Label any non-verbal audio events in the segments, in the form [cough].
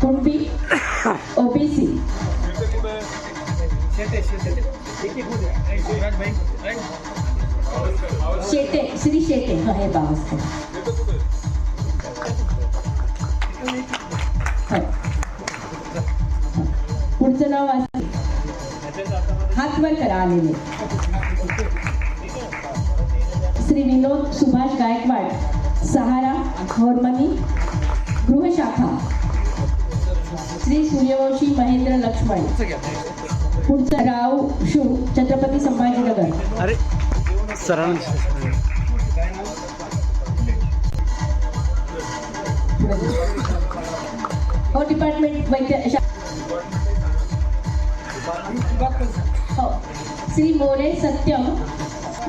Kunbi OBC शेते शेते श्री शेटे हा हे बाव असतं हो. पुढचं नाव असं हात वर करा आलेले. श्री विनोद सुभाष गायकवाड सहारा होर्मनी गृहशाखा. श्री सूर्यवंशी महेंद्र लक्ष्मण. पुढचं राव शू छत्रपती संभाजीनगर. अरे सरांना हो डिपार्टमेंट वैद्य हो. श्री मोरे सत्यम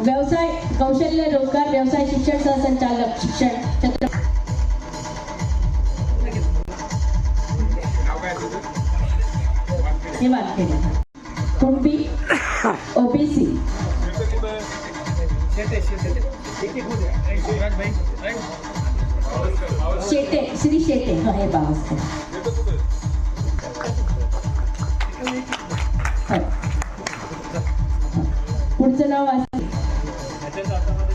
व्यवसाय कौशल्य रोजगार व्यवसाय शिक्षण सहसंचालक शिक्षण छत्र हे वाक्य कुणबी ओबीसी शेते शेटे श्री शेटे. हा हे बाव पुढचं नाव असं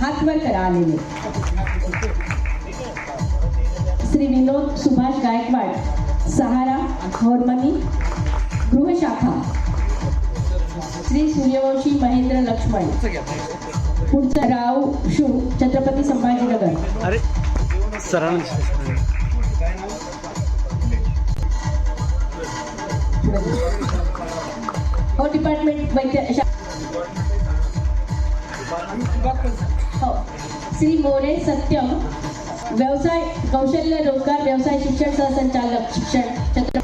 हात वर करा आलेले. पुढचं राव शू छत्रपती संभाजीनगर. अरे सरांना हो डिपार्टमेंट वैद्य हो. श्री मोरे सत्यम व्यवसाय कौशल्य रोजगार व्यवसाय शिक्षण सहसंचालक शिक्षण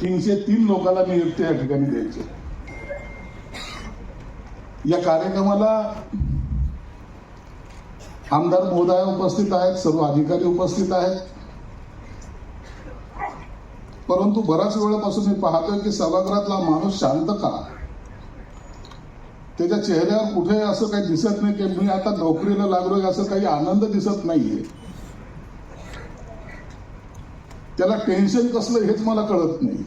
तीनशे तीन लोकांना नियुक्ती या ठिकाणी द्यायची. या कार्यक्रमाला आमदार महोदय उपस्थित आहेत सर्व अधिकारी उपस्थित आहेत. परंतु बऱ्याच वेळापासून मी पाहतोय की सभागृहातला माणूस शांत का? त्याच्या चेहऱ्यावर कुठे असं काही दिसत नाही की मी आता नोकरीला लागलोय असं काही आनंद दिसत नाहीये. त्याला टेन्शन कसलं हेच मला कळत नाही.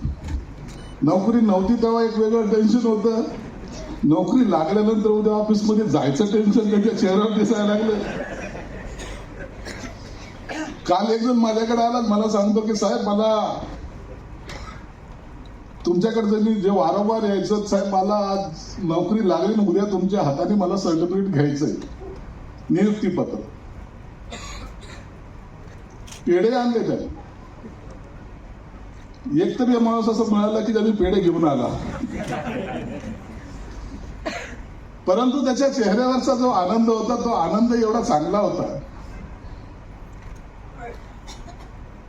नोकरी नव्हती तेव्हा एक वेगळं टेन्शन होतं. नोकरी लागल्यानंतर उद्या ऑफिसमध्ये जायचं टेन्शन त्याच्या चेहऱ्यावर दिसायला लागलं. काल एक जण माझ्याकडे आला मला सांगतो की साहेब मला तुमच्याकडे जरी जे वारंवार यायचं साहेब मला आज नोकरी लागली ना उद्या तुमच्या हाताने मला सर्टिफिकेट घ्यायचंय. नियुक्तीपत्र. पेढे आणले त्याने एक तरी माणूस असं म्हणाला की त्यांनी पेढे घेऊन आला. परंतु त्याच्या चेहऱ्यावरचा जो आनंद होता तो आनंद एवढा चांगला होता.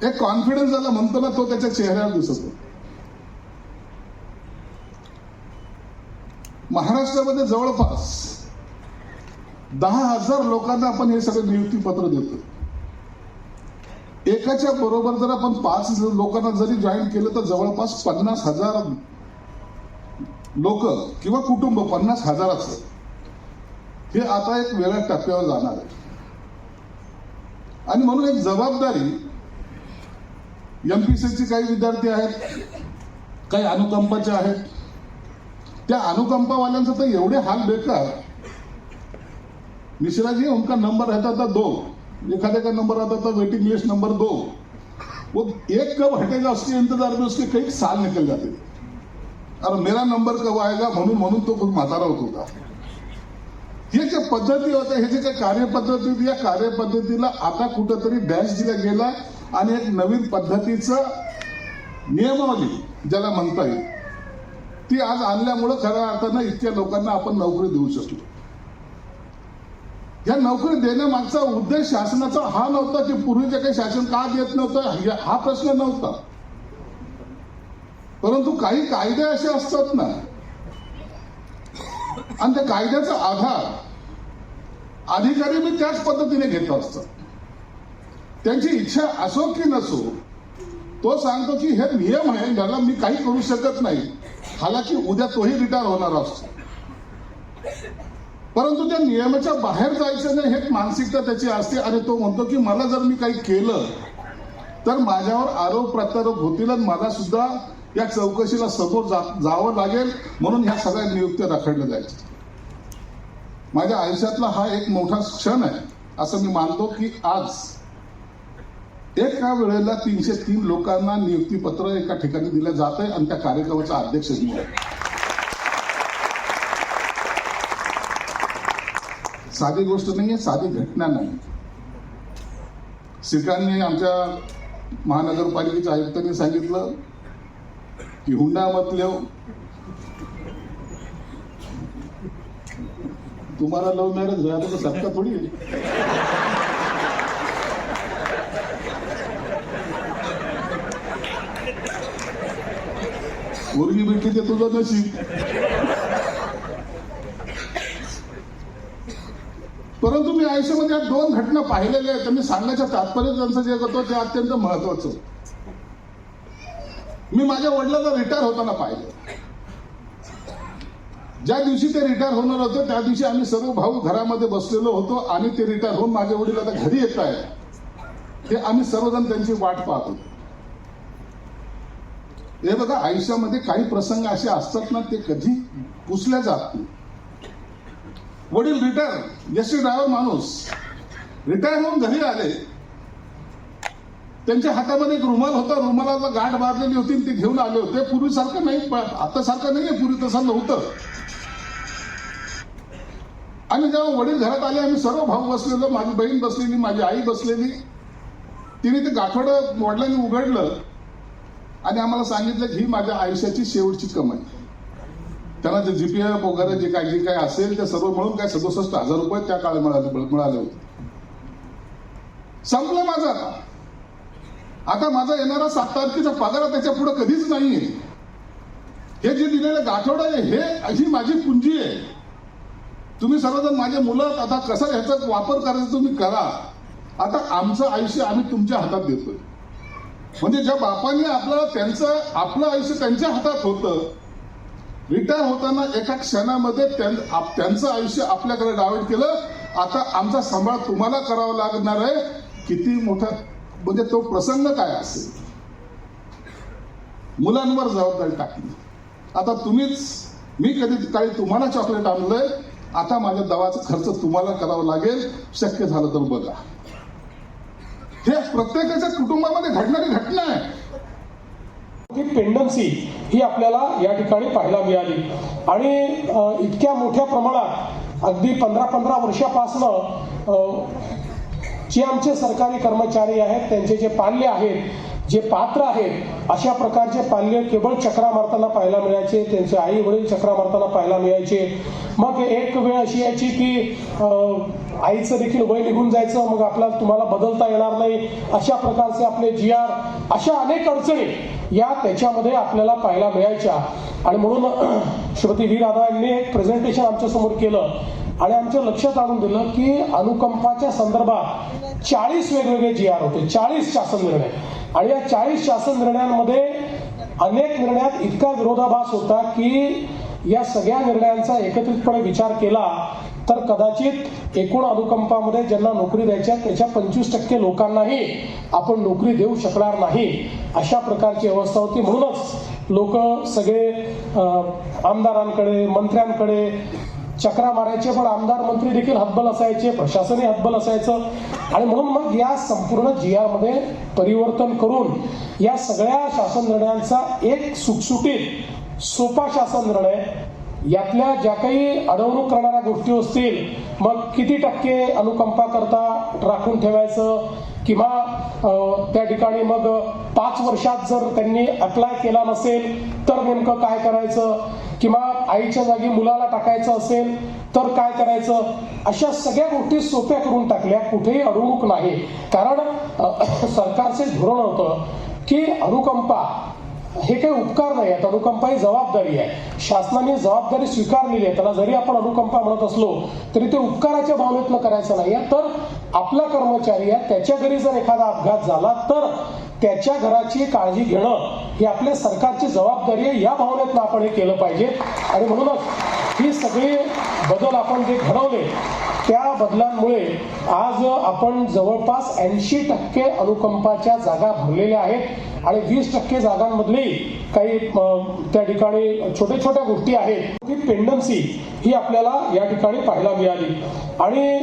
एक कॉन्फिडन्स झाला म्हणतो ना तो त्याच्या चेहऱ्यावर दिसत होता. महाराष्ट्रामध्ये जवळपास दहा हजार लोकांना आपण हे सगळं नियुक्ती पत्र देतो एकाच्या बरोबर जर आपण पाच लोकांना जरी जॉईन केलं तर जवळपास पन्नास हजार लोक किंवा कुटुंब पन्नास हजाराचं. हे आता एक वेगळ्या टप्प्यावर जाणार आहे. आणि म्हणून एक जबाबदारी एम पी एमपीसीचे काही विद्यार्थी आहेत काही अनुकंपाचे आहेत. त्या अनुकंपावाल्यांचं तर एवढे हाल बेकार. मिश्राजी उनका नंबर रहता था दो. एखाद्याचा का नंबर आता था वेटिंग लिस्ट नंबर दो वो एक कब हटेगा उसके इंतजार में उसके कई साल निकल जाते. और मेरा नंबर कब आएगा? म्हणून म्हणून तो खूप म्हातारा होत होता. हे जे पद्धती होत्या हे जे काही कार्यपद्धती होती या कार्यपद्धतीला आता कुठंतरी डॅश दिला गेला आणि एक नवीन पद्धतीचं नियमावली ज्याला म्हणता येईल. ती आज आणल्यामुळं खऱ्या अर्थानं इतक्या लोकांना आपण नोकरी देऊ शकलो. या नोकरी देण्यामागचा उद्देश शासनाचा हा नव्हता की पूर्वीचे काही शासन का देत नव्हतं? हा प्रश्न नव्हता. परंतु काही कायदे असे असतात ना आणि त्या कायद्याचा आधार अधिकारी मी त्याच पद्धतीने घेत असतात. त्यांची इच्छा असो की नसो तो सांगतो की हे नियम आहे ज्याला मी काही करू शकत नाही. हालाकी उद्या तोही रिटायर होणार असतो. परंतु त्या नियमाच्या बाहेर जायचं नाही हे एक मानसिकता त्याची असते. आणि तो म्हणतो की मला जर मी काही केलं तर माझ्यावर आरोप प्रत्यारोप होतील आणि मला सुद्धा या चौकशीला समोर जा जावं लागेल. म्हणून ह्या सगळ्या नियुक्त्या रखडल्या जायच्या. माझ्या आयुष्यातला हा एक मोठा क्षण आहे. असं मी मानतो की आज एका वेळेला तीनशे तीन लोकांना नियुक्तीपत्र एका ठिकाणी दिलं जात आहे आणि त्या कार्यक्रमाचा अध्यक्ष मी आहे. साधी गोष्ट नाहीये साधी घटना नाही सिकांनी आमच्या महानगरपालिकेच्या आयुक्तांनी सांगितलं की हुंडा मतल्या तुम्हाला लव्ह मॅरेज झालं तर सत्ता थोडी आहे. मुलगी भेटली ते तुझं नशीब परंतु मी आयुष्यामध्ये या दोन घटना पाहिलेल्या आहेत मी सांगण्याच्या तात्पर्य त्यांचं जे करतो ते अत्यंत महत्वाचं मी माझ्या वडिलांना रिटायर होताना पाहिलं. ज्या दिवशी ते रिटायर होणार होते त्या दिवशी आम्ही सर्व भाऊ घरामध्ये बसलेलो होतो आणि ते रिटायर होऊन माझे वडील आता घरी येत आहे ते आम्ही सर्वजण त्यांची वाट पाहत होतो. हे बघा आयुष्यामध्ये काही प्रसंग असे असतात ना ते कधी पुसल्या जात नाही. वडील रिटायर एस ड्रायव्हर माणूस. रिटायर होऊन घरी आले. त्यांच्या हातामध्ये एक रुमाल होता. रुमालाला गाठ मारलेली होती आणि ते घेऊन आले होते. पूर्वीसारखं नाही आता सारखं नाही पूर्वी तसं नव्हतं. आणि जेव्हा वडील घरात आले आम्ही सर्व भाऊ बसलेलो. माझी बहीण बसलेली माझी आई बसलेली. तिने ते गाठोडं वडिलांनी उघडलं आणि आम्हाला सांगितलं की ही माझ्या आयुष्याची शेवटची कमाई. त्यांना जे जीपीएफ वगैरे जे काय जे काय असेल ते सर्व मिळून काय सदुसष्ट हजार रुपये त्या काळात मिळाले मिळाले होते. संपलं माझं. आता आता माझा येणारा सात तारखेचा पगार त्याच्या पुढे कधीच नाही हे जे दिलेलं गाठोड आहे हे ही माझी पुंजी आहे. तुम्ही सर्वजण माझ्या मुलं आता कसा ह्याचा वापर करायचा तुम्ही करा. आता आमचं आयुष्य आम्ही तुमच्या हातात देतोय. म्हणजे ज्या बापाने आपलं त्यांचं आपलं आयुष्य त्यांच्या हातात होतं रिटायर होताना एका क्षणामध्ये त्यां- आप- त्यांचं आयुष्य आपल्याकडे डावेट केलं. आता आमचा सांभाळ तुम्हाला करावा लागणार आहे. किती मोठा म्हणजे तो प्रसंग काय असेल? मुलांवर जबाबदारी टाकली. आता तुम्हीच मी कधी काळी तुम्हाला चॉकलेट आणलंय आता माझ्या दवाचा खर्च तुम्हाला करावा लागेल. शक्य झालं तर बघा. हे प्रत्येकाच्या कुटुंबामध्ये घडणारी घटना आहे. ती पेंडन्सी ही आपल्याला या ठिकाणी पाहायला मिळाली. आणि इतक्या मोठ्या प्रमाणात अगदी पंधरा पंधरा वर्षापासनं जे आमचे सरकारी कर्मचारी आहेत त्यांचे जे पाल्य आहेत जे पात्र आहेत अशा प्रकारचे पाल्य केवळ चक्रा मारताना पाहायला मिळायचे त्यांचे आई वडील चक्रा मारताना पाहायला मिळायचे. मग एक वेळ अशी यायची की आईचं देखील वय निघून जायचं मग आपल्याला तुम्हाला बदलता येणार नाही. अशा प्रकारचे आपले जी आर अशा अनेक अडचणी या त्याच्यामध्ये आपल्याला पाहायला मिळायच्या. आणि म्हणून [clears throat] श्रीमती व्ही. राधा यांनी एक प्रेझेंटेशन आमच्यासमोर केलं. आणि आमच्या लक्षात आणून दिलं की अनुकंपाच्या संदर्भात चाळीस वेगवेगळे जी आर होते. चाळीस शासन निर्णय. आणि या चाळीस शासन निर्णयांमध्ये अनेक निर्णयात इतका विरोधाभास होता की या सगळ्या निर्णयांचा एकत्रितपणे विचार केला तर कदाचित एकूण अनुकंपामध्ये ज्यांना नोकरी द्यायच्या त्याच्या पंचवीस टक्के लोकांनाही आपण नोकरी देऊ शकणार नाही. अशा प्रकारची अवस्था होती. म्हणूनच लोक सगळे आमदारांकडे मंत्र्यांकडे चक्रा मारायचे पण आमदार मंत्री देखील हतबल असायचे प्रशासनही हतबल असायचं. आणि म्हणून मग या संपूर्ण जी परिवर्तन करून या सगळ्या शासन निर्णयांचा एक सुटसुटीत सोपा शासन निर्णय यातल्या ज्या काही अडवणूक करणाऱ्या गोष्टी असतील मग किती टक्के अनुकंपा करता राखून ठेवायचं? किंवा त्या ठिकाणी मग पाच वर्षात जर त्यांनी अप्लाय केला नसेल तर नेमकं काय करायचं? किंवा आईच्या जागी मुलाला टाकायचं असेल तर काय करायचं? अशा सगळ्या गोष्टी सोप्या करून टाकल्या. कुठेही अडवणूक नाही. कारण [coughs] सरकारचे धोरण होतं की अनुकंपा हे काही उपकार नाही आहेत. अनुकंपा ही जबाबदारी आहे. शासनाने जबाबदारी स्वीकारलेली आहे. त्याला जरी आपण अनुकंपा म्हणत असलो तरी ते उपकाराच्या भावनेतनं करायचं नाही आहे. तर आपला कर्मचारी आहे त्याच्या घरी जर एखादा अपघात झाला तर त्याच्या घराची काळजी घेणं ही आपल्या सरकारची जबाबदारी आहे. या भावनेतनं आपण हे केलं पाहिजे. आणि म्हणूनच ही सगळे बदल आपण जे घडवले त्या बदलांमुळे आज आपण जवळपास ऐंशी टक्के अनुकंपाच्या जागा भरलेल्या आहेत आणि वीस टक्के जागांमधली काही त्या ठिकाणी छोट्या छोट्या गोष्टी आहेत. की पेंडन्सी ही आपल्याला या ठिकाणी पाहायला मिळाली. आणि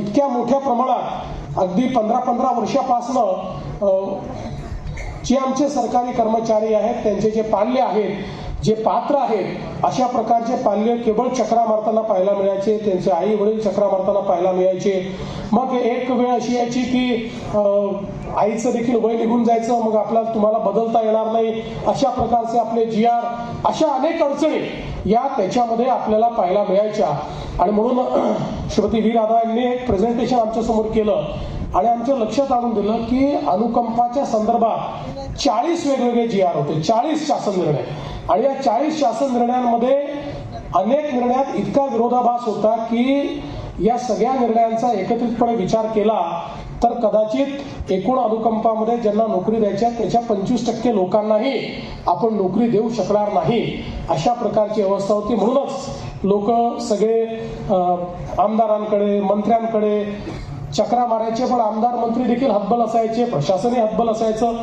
इतक्या मोठ्या प्रमाणात अगदी पंधरा पंधरा वर्षापासनं जे आमचे सरकारी कर्मचारी आहेत त्यांचे जे पाल्य आहेत जे पात्र आहेत अशा प्रकारचे पाल्य केवळ चक्रा मारताना पाहायला मिळायचे त्यांचे आई वडील चक्रा मारताना पाहायला मिळायचे. मग एक वेळ अशी यायची की आईचं देखील वय निघून जायचं मग आपला तुम्हाला बदलता येणार नाही. अशा प्रकारचे आपले जी आर अशा अनेक अडचणी या त्याच्यामध्ये आपल्याला पाहायला मिळायच्या. आणि म्हणून [clears throat] श्रीमती व्ही राधा यांनी एक प्रेझेंटेशन आमच्यासमोर केलं. आणि आमच्या लक्षात आणून दिलं की अनुकंपाच्या संदर्भात चाळीस वेगवेगळे जी आर होते चाळीस शासन निर्णय. आणि या चाळीस शासन निर्णयांमध्ये अनेक निर्णयात इतका विरोधाभास होता की या सगळ्या निर्णयांचा एकत्रितपणे विचार केला तर कदाचित एकूण अनुकंपामध्ये ज्यांना नोकरी द्यायच्या त्याच्या पंचवीस टक्के लोकांनाही आपण नोकरी देऊ शकणार नाही. अशा प्रकारची अवस्था होती. म्हणूनच लोक सगळे आमदारांकडे मंत्र्यांकडे चक्रा मारायचे पण आमदार मंत्री देखील हतबल असायचे प्रशासनही हतबल असायचं.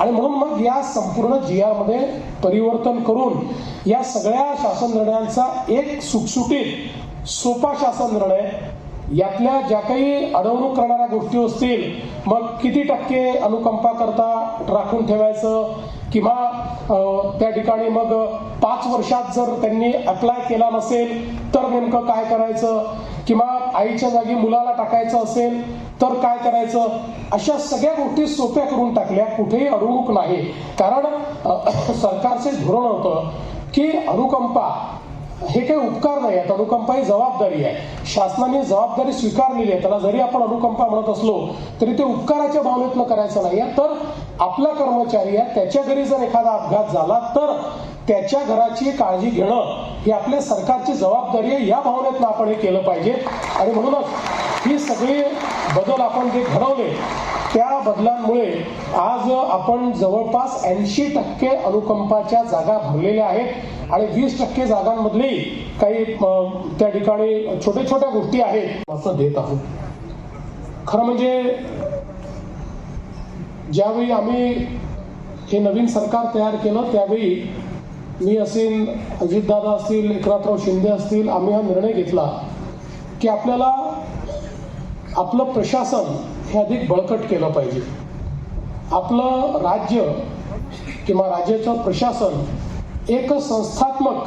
आणि म्हणून मग या संपूर्ण जियामध्ये परिवर्तन करून या सगळ्या शासन निर्णयांचा एक सुटसुटीत सोपा शासन निर्णय यातल्या ज्या काही अडवणूक करणाऱ्या गोष्टी असतील मग किती टक्के अनुकंपा करता राखून ठेवायचं किंवा त्या ठिकाणी मग पाच वर्षात जर त्यांनी अप्लाय केला नसेल तर नेमकं काय करायचं किंवा आईच्या जागी मुलाला टाकायचं असेल तर काय करायचं? अशा सगळ्या गोष्टी सोप्या करून टाकल्या. कुठेही अडवणूक नाही. कारण [coughs] सरकारचे धोरण होतं की अनुकंपा हे काही उपकार नाही आहेत. अनुकंपा ही जबाबदारी आहे. शासनाने जबाबदारी स्वीकारलेली आहे. त्याला जरी आपण अनुकंपा म्हणत असलो तरी ते उपकाराच्या भावनेतनं करायचं नाही आहे. तर आपला कर्मचारी आहे त्याच्या घरी जर एखादा अपघात झाला तर त्याच्या घराची काळजी घेणं ही आपल्या सरकारची जबाबदारी आहे. या भावनेतनं आपण हे केलं पाहिजे. आणि म्हणूनच ही सगळी बदल आपण जे घडवले त्या बदलांमुळे आज आपण जवळपास ऐंशी टक्के अनुकंपाच्या जागा भरलेल्या आहेत. आणि वीस टक्के जागांमधली काही त्या ठिकाणी छोट्या छोट्या गोष्टी आहेत. असं देत आहोत. खरं म्हणजे ज्यावेळी आम्ही हे नवीन सरकार तयार केलं त्यावेळी मी असेल अजितदादा असतील एकनाथराव शिंदे असतील आम्ही हा निर्णय घेतला की आपल्याला आपलं प्रशासन हे अधिक बळकट केलं पाहिजे. आपलं राज्य किंवा राज्याचं प्रशासन एक संस्थात्मक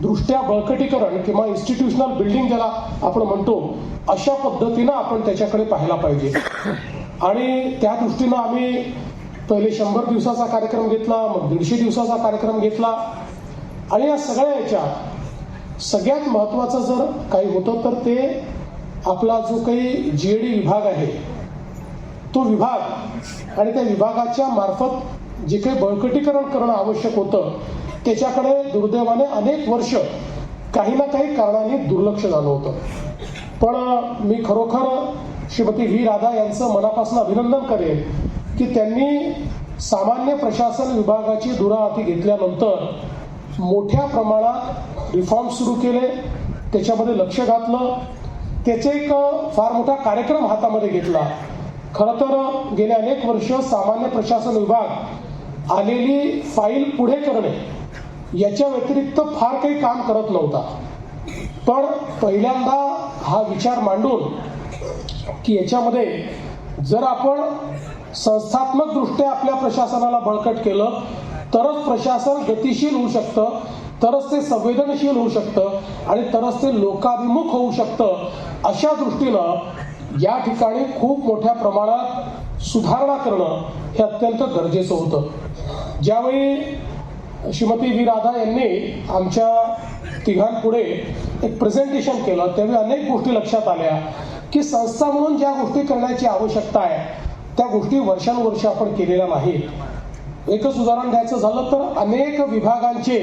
दृष्ट्या बळकटीकरण किंवा इन्स्टिट्यूशनल बिल्डिंग ज्याला आपण म्हणतो अशा पद्धतीनं आपण त्याच्याकडे पाहायला पाहिजे. आणि त्या दृष्टीनं आम्ही पहिले शंभर दिवसाचा कार्यक्रम घेतला मग दीडशे दिवसाचा कार्यक्रम घेतला. आणि या सगळ्या याच्यात सगळ्यात महत्त्वाचं जर काही होतं तर ते आपला जो काही जी डी विभाग आहे तो विभाग आणि त्या विभागाच्या मार्फत जे काही बळकटीकरण करणं आवश्यक होतं त्याच्याकडे दुर्दैवाने अनेक वर्ष काही ना काही कारणाने दुर्लक्ष झालं होतं. पण मी खरोखर श्रीमती व्ही राधा यांचं मनापासून अभिनंदन करेन की त्यांनी सामान्य प्रशासन विभागाची दुराहाती घेतल्यानंतर मोठ्या प्रमाणात रिफॉर्म सुरू केले. त्याच्यामध्ये लक्ष घातलं. त्याचे एक फार मोठा कार्यक्रम हातामध्ये घेतला. खरं तर गेले अनेक वर्ष सामान्य प्रशासन विभाग आलेली फाईल पुढे करणे याच्या व्यतिरिक्त फार काही काम करत नव्हता. पण पहिल्यांदा हा विचार मांडून की याच्यामध्ये जर आपण संस्थात्मक दृष्ट्या आपल्या प्रशासनाला बळकट केलं तरच प्रशासन गतिशील होऊ शकतं तरच ते संवेदनशील होऊ शकतं आणि तरच ते लोकाभिमुख होऊ शकतं अशा दृष्टीनं या ठिकाणी खूप मोठ्या प्रमाणात सुधारणा करणं हे अत्यंत गरजेचं होतं. ज्यावेळी श्रीमती व्ही. राधा यांनी आमच्या तिघांपुढे एक प्रेझेंटेशन केलं त्यावेळी अनेक गोष्टी लक्षात आल्या की संस्था म्हणून ज्या गोष्टी करण्याची आवश्यकता आहे त्या गोष्टी वर्षानुवर्ष आपण केलेल्या नाहीत. एकच उदाहरण द्यायचं झालं तर अनेक विभागांचे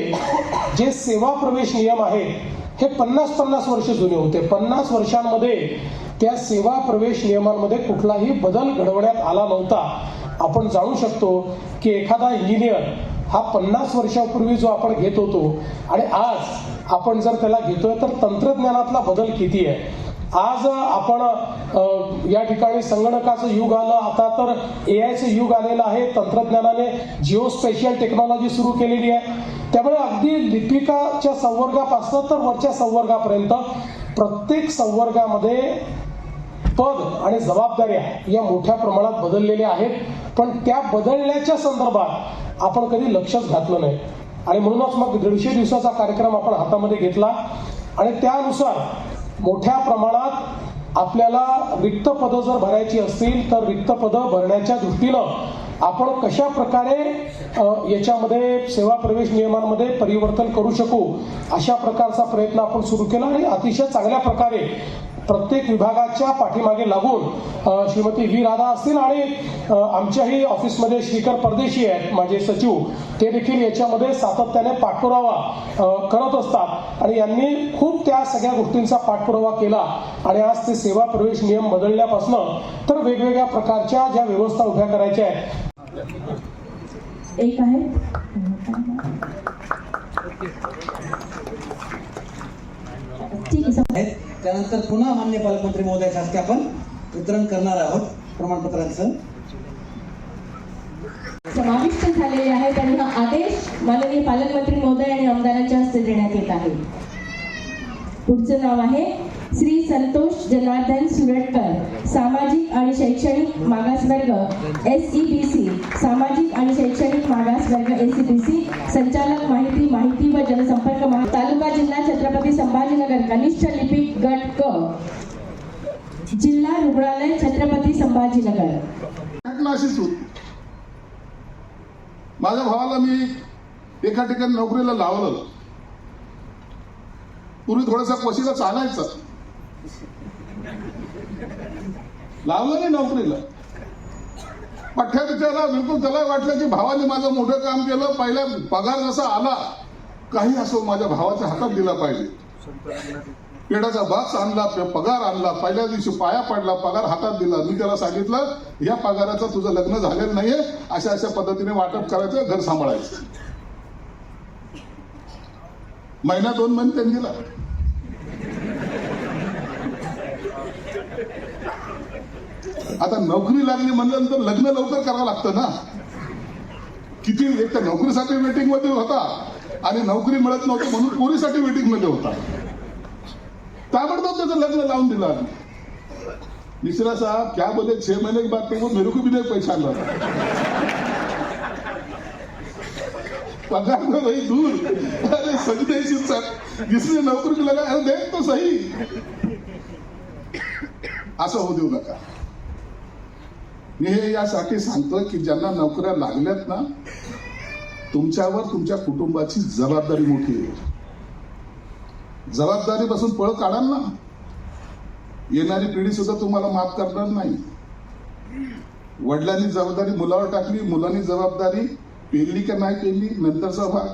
जे सेवा प्रवेश नियम आहेत हे पन्नास पन्नास वर्ष जुने होते. पन्नास वर्षांमध्ये त्या सेवा प्रवेश नियमांमध्ये कुठलाही बदल घडवण्यात आला नव्हता. आपण जाणू शकतो की एखादा इंजिनियर हा पन्नास वर्षापूर्वी जो आपण घेत होतो आणि आज आपण जर त्याला घेतोय तर तंत्रज्ञानातला बदल किती आहे? आज आपण या ठिकाणी संगणकाचं युग आलं. आता तर ए आयचं युग आलेलं आहे. तंत्रज्ञानाने जिओ स्पेशियल टेक्नॉलॉजी सुरू केलेली आहे. त्यामुळे अगदी लिपिकाच्या संवर्गापासून तर वरच्या संवर्गापर्यंत प्रत्येक संवर्गामध्ये पद आणि जबाबदाऱ्या या मोठ्या प्रमाणात बदललेल्या आहेत. पण त्या बदलण्याच्या संदर्भात आपण कधी लक्षच घातलं नाही. आणि म्हणूनच मग दीडशे दिवसाचा कार्यक्रम आपण हातामध्ये घेतला. आणि त्यानुसार मोठ्या प्रमाणात आपल्याला रिक्त पदं जर भरायची असतील तर रिक्त पदं भरण्याच्या दृष्टीनं आपण कशा प्रकारे याच्यामध्ये सेवा प्रवेश नियमांमध्ये परिवर्तन करू शकू अशा प्रकारचा प्रयत्न आपण सुरू केला आणि अतिशय चांगल्या प्रकारे प्रत्येक विभागाच्या पाठीमागे लागून श्रीमती व्ही राधा असतील आणि आमच्याही ऑफिसमध्ये श्रीकर परदेशी आहेत माझे सचिव ते देखील याच्यामध्ये सातत्याने पाठपुरावा करत असतात. आणि यांनी खूप त्या सगळ्या गोष्टींचा पाठपुरावा केला. आणि आज ते सेवा प्रवेश नियम बदलण्यापासून तर वेगवेगळ्या प्रकारच्या ज्या व्यवस्था उभ्या करायच्या आहेत. एक आहे. ठीक आहे त्यानंतर पुन्हा मान्य पालकमंत्री महोदयाच्या हस्ते आपण वितरण करणार आहोत प्रमाणपत्रांचं. समाविष्ट झालेले आहे त्यांना आदेश माननीय पालकमंत्री महोदय आणि आमदारांच्या हस्ते देण्यात येत आहे. पुढचं नाव आहे श्री संतोष जनार्दन सुरटकर सामाजिक आणि शैक्षणिक मागासवर्ग एस ई बी सी सामाजिक आणि शैक्षणिक मागासवर्ग एस ई बी सी संचालक माहिती माहिती व जनसंपर्क महा- तालुका जिल्हा छत्रपती संभाजीनगर कनिष्ठ लिपिक गट क. जिल्हा रुग्णालय छत्रपती संभाजीनगर. घटना अशीच माझ्या भावाला मी एका ठिकाणी नोकरीला लावलं पूर्वी थोडासा वशिला चालायचा. लावलं नाही नोकरीला. पठ्या बिचारा बिलकुल त्याला वाटलं की भावाने माझं मोठं काम केलं पहिल्या पगार जसा आला काही असो माझ्या भावाच्या हातात दिला पाहिजे. पेडाचा बाक्स आणला पगार आणला पहिल्या दिवशी पाया पडला पगार हातात दिला. मी त्याला सांगितलं या पगाराचं तुझं लग्न झालेलं नाहीये अशा अशा पद्धतीने वाटप करायचं घर सांभाळायचं. महिना दोन महिने त्यांनी दिला. आता नोकरी लागली म्हणल्यानंतर लग्न लवकर करावं लागतं ना. किती एक तर नोकरीसाठी वेटिंगमध्ये होता आणि नोकरी मिळत नव्हती म्हणून पोरीसाठी वेटिंगमध्ये होता. ताबडतोब त्याचं लग्न लावून दिलं आम्ही. मिश्रा साहब क्या बोले छह महीने के बाद तो मेरे को भी नहीं पहचान रहा पगार में वही दूर. अरे संजय सिंह सर जिसने नौकरी लगा अरे देख तो सही. असं होऊ देऊ नका. मी हे यासाठी सांगतोय की ज्यांना नोकऱ्या लागल्यात ना तुमच्यावर तुमच्या कुटुंबाची जबाबदारी मोठी आहे. जबाबदारीपासून पळ काढाल ना. येणारी पिढी सुद्धा तुम्हाला माफ करणार नाही. वडिलांनी जबाबदारी मुलावर टाकली मुलांनी जबाबदारी पेरली का नाही पेरली नंतरचा भाग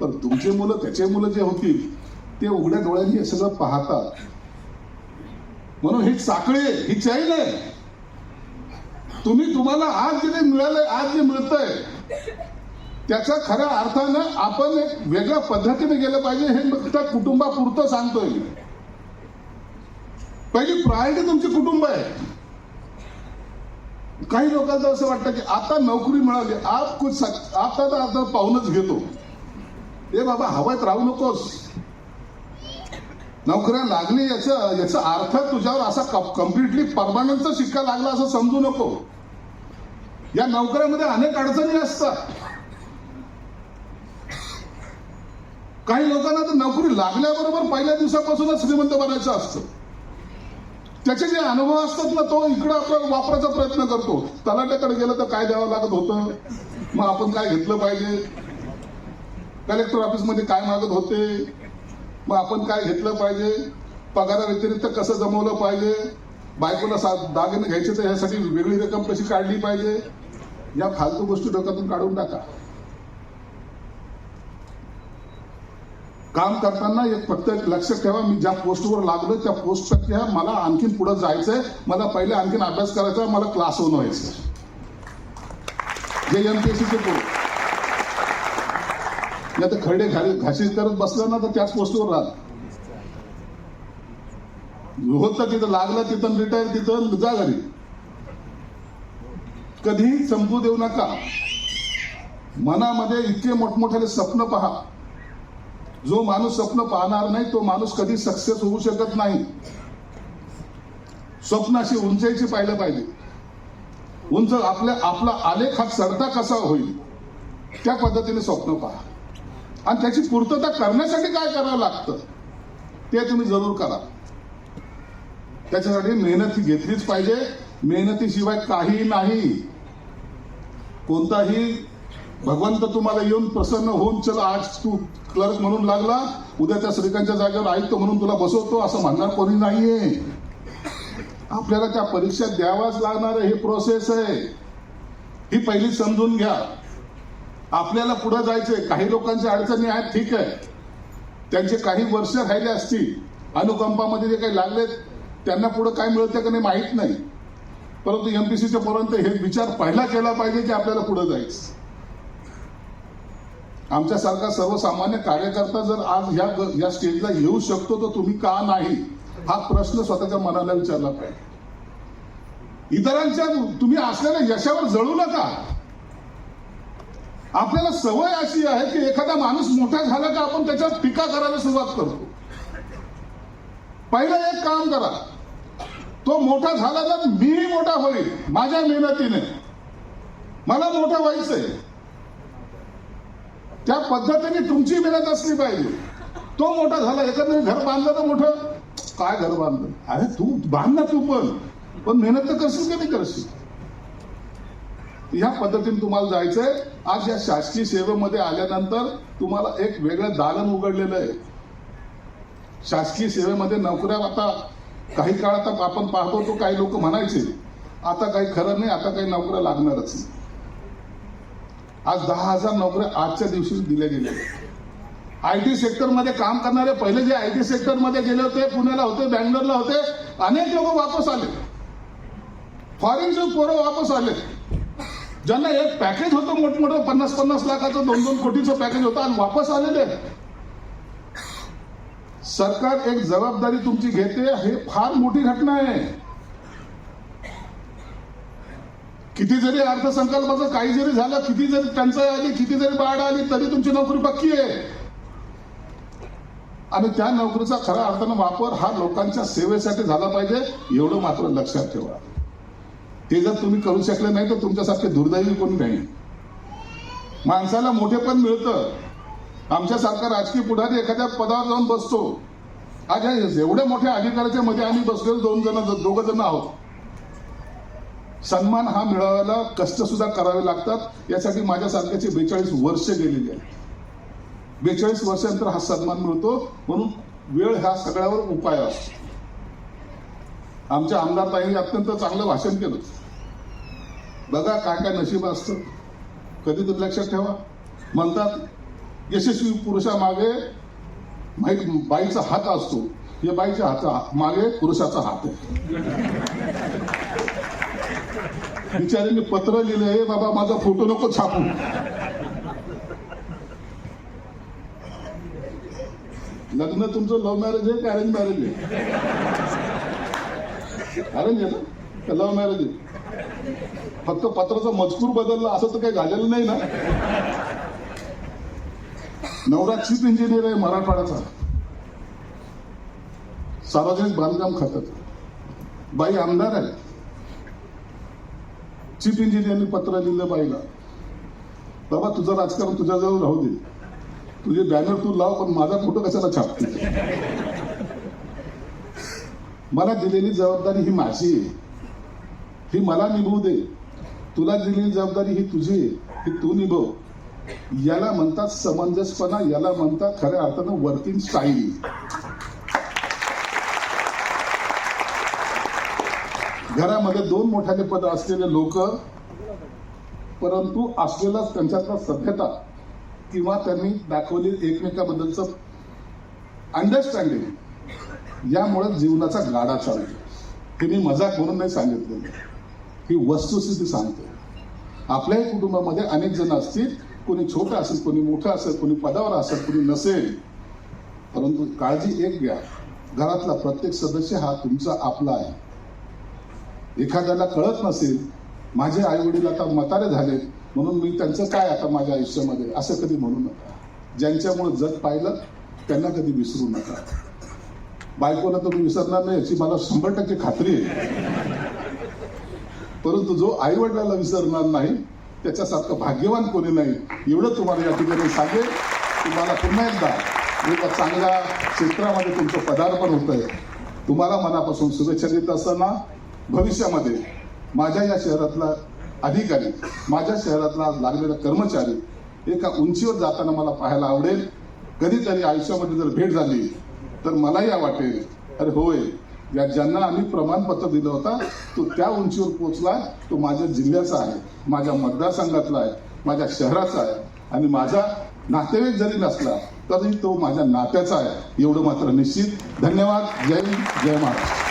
पण तुमचे मुलं त्याचे मुलं जे होतील ते उघड्या डोळ्यांनी हे सगळं पाहतात. म्हणून ही साखळी आहे, ही चैन आहे. तुम्ही तुम्हाला आज जे मिळालंय आज जे मिळतंय त्याच्या खऱ्या अर्थानं आपण एक वेगळ्या पद्धतीने गेलं पाहिजे हे फक्त कुटुंबापुरतं सांगतोय मी. पहिली प्रायोरिटी तुमची कुटुंब आहे. काही लोकांचं असं वाटतं की आता नोकरी मिळाली आप कुछ सक- आता तर आता पाहूनच घेतो. ए बाबा हवायत राहू नकोस. नोकऱ्या लागली याचा याचा अर्थ तुझ्यावर असा कम्प्लिटली परमानंटचा शिक्का लागला असं समजू नको. या नोकऱ्यामध्ये अनेक अडचणी असतात. काही लोकांना तर नोकरी लागल्याबरोबर पहिल्या दिवसापासूनच श्रीमंत बनायचं असतं. त्याचे जे अनुभव असतात ना तो इकडं आपण वापरायचा प्रयत्न करतो. तलाट्याकडे गेलं तर काय द्यावं लागत होतं? मग आपण काय घेतलं पाहिजे? कलेक्टर ऑफिसमध्ये काय मागत होते? मग आपण काय घेतलं पाहिजे? पगारा व्यतिरिक्त कसं जमवलं पाहिजे? बायकोला सा दागिने घ्यायचे तर ह्यासाठी वेगळी रक्कम कशी काढली पाहिजे? या फालतू गोष्टी डोक्यातून काढून टाका. काम करताना एक फक्त एक लक्षात ठेवा मी ज्या पोस्टवर लागलो त्या पोस्टपेक्षा मला आणखीन पुढे जायचंय. मला पहिले आणखीन अभ्यास करायचा मला क्लास होऊन व्हायचं जे एमपीएससीचे पोस्ट नाही तर खरडे घाली घाशीत करत बसला ना तर त्याच पोस्टवर राहत. होतं तिथं लागलं तिथं रिटायर तिथं जा घरी. कधीही समजू देऊ नका. मनामध्ये इतके मोठमोठ्याने स्वप्न पहा. जो माणूस स्वप्न पाहणार नाही तो माणूस कधी सक्सेस होऊ शकत नाही. स्वप्नाशी उंचाईची पाहिलं पाहिजे. उंच आपल्या आपला आलेख हा चढता कसा होईल? त्या पद्धतीने स्वप्न पहा. आणि त्याची पूर्तता करण्यासाठी काय करावं लागतं? ते तुम्ही जरूर करा. त्याच्यासाठी मेहनत ही घेतलीच पाहिजे. मेहनतीशिवाय काही नाही. कोणताही भगवंत तुम्हाला येऊन प्रसन्न होऊन चल आज तू क्लर्क म्हणून लागला उद्या त्या श्रीकांतच्या जागेवर आयुक्त म्हणून तुला बसवतो असं म्हणणार कोणी नाहीये. आपल्याला त्या परीक्षा द्यावाच लागणार आहे ही प्रोसेस आहे. ही पहिली समजून घ्या. आपल्याला पुढे जायचंय. काही लोकांच्या अडचणी आहेत ठीक आहे. त्यांचे काही वर्ष राहिले असतील. अनुकंपामध्ये जे काही लागलेत त्यांना पुढे काय मिळतं का नाही माहीत नाही. परंतु एमपीसीच्या पर्यंत हे विचार पहिला केला पाहिजे की आपल्याला पुढे जायचं. आमच्यासारखा सर्वसामान्य कार्यकर्ता जर आज ह्या या स्टेजला येऊ शकतो तर तुम्ही का नाही? हा प्रश्न स्वतःच्या मनाला विचारला पाहिजे. इतरांच्या तुम्ही असलेल्या यशावर जळू नका. आपल्याला सवय अशी आहे की एखादा माणूस मोठा झाला का आपण त्याच्यावर टीका करायला सुरुवात करतो. पहिलं एक काम करा. तो मोठा झाला तर मीही मोठा होईल माझ्या मेहनतीने. मला मोठं व्हायचंय. त्या पद्धतीने तुमची मेहनत असली पाहिजे. तो मोठा झाला एखादं घर बांधलं तर मोठं. काय घर बांधलं? अरे तू बांध ना तू पण. पण मेहनत तर करशील का नाही करशील? ह्या पद्धतीने तुम्हाला जायचंय. आज या शासकीय सेवेमध्ये आल्यानंतर तुम्हाला एक वेगळं दालन उघडलेलं आहे. शासकीय सेवेमध्ये नोकऱ्या आता काही काळात आपण पाहतो तो काही लोक म्हणायचे आता काही खरं नाही आता काही नोकऱ्या लागणारच नाही. आज दहा हजार नोकऱ्या आजच्या दिवशी दिल्या गेल्या. आय टी सेक्टरमध्ये काम करणारे पहिले जे आय टी सेक्टरमध्ये गेले होते पुण्याला होते बँगलोरला होते अनेक लोक वापस आले. फॉरेनचे पोरं वापस आले. ज्यांना एक पॅकेज होतं मोठमोठं पन्नास पन्नास लाखाचं दोन दोन कोटीचं पॅकेज होतं आणि वापस आलेले. सरकार एक जबाबदारी तुमची घेते हे फार मोठी घटना आहे. किती जरी अर्थसंकल्पाचं काही जरी झालं किती जरी टंचाई आली किती जरी बाढ आली तरी तुमची नोकरी पक्की आहे. आणि त्या नोकरीचा खऱ्या अर्थानं वापर हा लोकांच्या सेवेसाठी झाला पाहिजे एवढं मात्र लक्षात ठेवा. ते जर तुम्ही करू शकले नाही तर तुमच्यासारखे दुर्दैवी कोणी नाही. माणसाला मोठेपण मिळतं. आमच्यासारखा राजकीय पुढारी एखाद्या पदावर जाऊन बसतो. आज एवढे एवढ्या मोठ्या अधिकाऱ्याच्या मध्ये आम्ही बसलेलो दोन जण दोघ जण आहोत. सन्मान हा मिळवायला कष्ट सुद्धा करावे लागतात. यासाठी माझ्यासारख्याची बेचाळीस वर्ष गेलेली आहेत. बेचाळीस वर्षानंतर हा सन्मान मिळतो. म्हणून वेळ ह्या सगळ्यावर उपाय असतो. आमच्या आमदार ताईंनी अत्यंत चांगलं भाषण केलं. बघा काय काय नशीब असतं. कधी तरी लक्षात ठेवा. म्हणतात यशस्वी पुरुषामागे माहीत बाईचा हात असतो. या बाईच्या हाता मागे पुरुषाचा हात आहे. बिचारीने पत्र लिहिलं हे बाबा माझा फोटो नको छापू. लग्न तुमचं लव्ह मॅरेज आहे का अरेंज मॅरेज आहे? अरेंज आहे ना? का लव्ह मॅरेज आहे? फक्त पत्राचा मजकूर बदलला असं तर काही झालेलं नाही ना? नवरा चीफ इंजिनियर आहे मराठवाड्याचा. सार्वजनिक बांधकाम खात्यात. बाई आमदार आहे. चीफ इंजिनियरने पत्र लिहिलं बाईला. बाबा तुझं राजकारण तुझ्याजवळ राहू दे. तुझे बॅनर तू लाव पण माझा फोटो कशाला छापते मला दिलेली जबाबदारी ही माझी आहे. ही मला निभवू दे. तुला दिलेली जबाबदारी ही तुझी आहे. ही तू निभव. याला म्हणतात समंजसपणा याला म्हणतात खऱ्या अर्थानं वर्किंग स्टाईल घरामध्ये दोन मोठ्याने पद असलेले लोक परंतु असलेला त्यांच्यातला सभ्यता किंवा त्यांनी दाखवली एकमेकाबद्दलचं अंडरस्टँडिंग यामुळे जीवनाचा गाडा चालतो. हे मी मजाक म्हणून नाही सांगितलेलं ही वस्तुस्थिती सांगते. आपल्याही कुटुंबामध्ये अनेक जण असतील कोणी छोटं असेल कोणी मोठं असेल कोणी पदावर असेल कोणी नसेल परंतु काळजी एक घ्या. घरातला प्रत्येक सदस्य हा तुमचा आपला आहे. एखाद्याला कळत नसेल माझे आई वडील आता म्हातारे झालेत म्हणून मी त्यांचं काय आता माझ्या आयुष्यामध्ये? असं कधी म्हणू नका. ज्यांच्यामुळे जग पाहिलं त्यांना कधी विसरू नका. बायकोला तुम्ही विसरणार नाही याची मला शंभर टक्के खात्री आहे. परंतु जो आई वडिलाला विसरणार नाही त्याच्यासारखं भाग्यवान कोणी नाही. एवढं तुम्हाला या ठिकाणी सांगेल तुम्हाला पुन्हा एकदा एका चांगल्या क्षेत्रामध्ये तुमचं पदार्पण होत आहे तुम्हाला मनापासून शुभेच्छा देत असताना भविष्यामध्ये माझ्या या शहरातला अधिकारी माझ्या शहरातला लागलेला कर्मचारी एका उंचीवर जाताना मला पाहायला आवडेल. कधीतरी आयुष्यामध्ये जर भेट झाली तर मलाही वाटेल अरे होय या ज्यांना आम्ही प्रमाणपत्र दिलं होतं तो त्या उंचीवर पोहोचला तो माझ्या जिल्ह्याचा आहे माझ्या मतदारसंघातला आहे माझ्या शहराचा आहे. आणि माझा नातेवाईक जरी नसला तरी तो माझ्या नात्याचा आहे. एवढं मात्र निश्चित. धन्यवाद. जय हिंद, जय महाराष्ट्र.